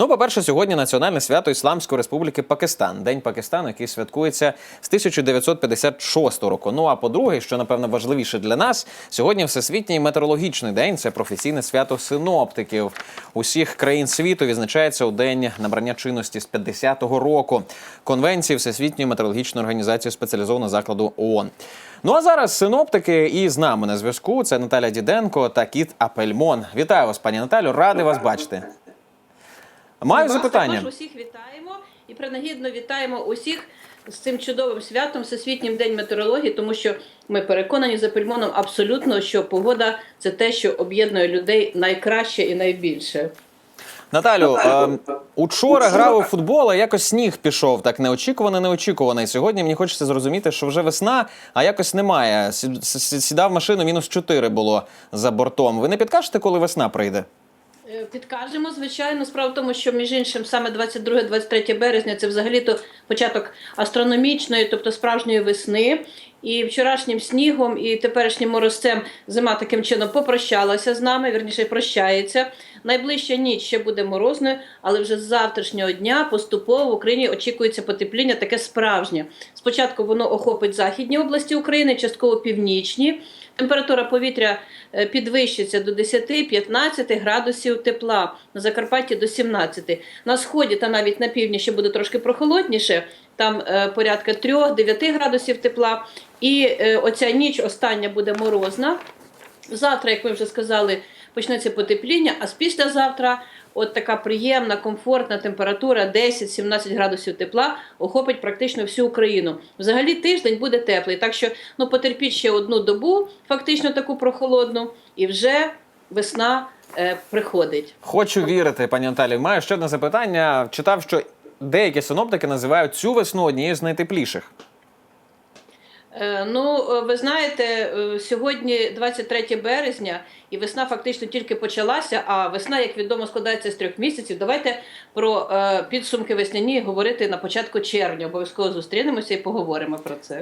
Ну, по-перше, сьогодні національне свято Ісламської Республіки Пакистан, День Пакистану, який святкується з 1956 року. Ну а по-друге, що напевно важливіше для нас, сьогодні Всесвітній метеорологічний день. Це професійне свято синоптиків усіх країн світу. Відзначається у день набрання чинності з 50-го року конвенції Всесвітньої метеорологічної організації спеціалізованого закладу ООН. Ну а зараз синоптики і з нами на зв'язку. Це Наталя Діденко та Кіт Апельмон. Вітаю вас, пані Наталю. Радий вас бачити. Маю Вас запитання. Також усіх вітаємо і принагідно вітаємо усіх з цим чудовим святом, Всесвітнім день метеорології, тому що ми переконані за пельмоном абсолютно, що погода це те, що об'єднує людей найкраще і найбільше. Наталю, е, учора грав у футбол, а якось сніг пішов. Так неочікувано, неочікувано. І сьогодні мені хочеться зрозуміти, що вже весна, а якось немає. Сі- сі- Сідав машину, мінус 4 було за бортом. Ви не підкажете, коли весна прийде? Е, Підкажемо, звичайно, справа в тому, що між іншим саме 22-23 березня це взагалі-то початок астрономічної, тобто справжньої весни. І вчорашнім снігом і теперішнім морозцем зима таким чином попрощалася з нами, вірніше прощається. Найближча ніч ще буде морозною, але вже з завтрашнього дня поступово в Україні очікується потепління таке справжнє. Спочатку воно охопить західні області України, частково північні. Температура повітря е, підвищиться до 10-15 градусів тепла, на Закарпатті до 17. На сході та навіть на півдні ще буде трошки прохолодніше, там е, порядка 3-9 градусів тепла. І е, оця ніч остання буде морозна. Завтра, як ми вже сказали, почнеться потепління, а з післязавтра от така приємна, комфортна температура 10-17 градусів тепла охопить практично всю Україну. Взагалі тиждень буде теплий, так що ну, потерпіть ще одну добу, фактично таку прохолодну, і вже весна е, приходить. Хочу вірити, пані Наталі. Маю ще одне запитання. Читав, що деякі синоптики називають цю весну однією з найтепліших. Е, Ну, е, ви знаєте, е, сьогодні 23 березня, і весна фактично тільки почалася. А весна, як відомо, складається з трьох місяців. Давайте про підсумки весняні говорити на початку червня. Обов'язково зустрінемося і поговоримо про це.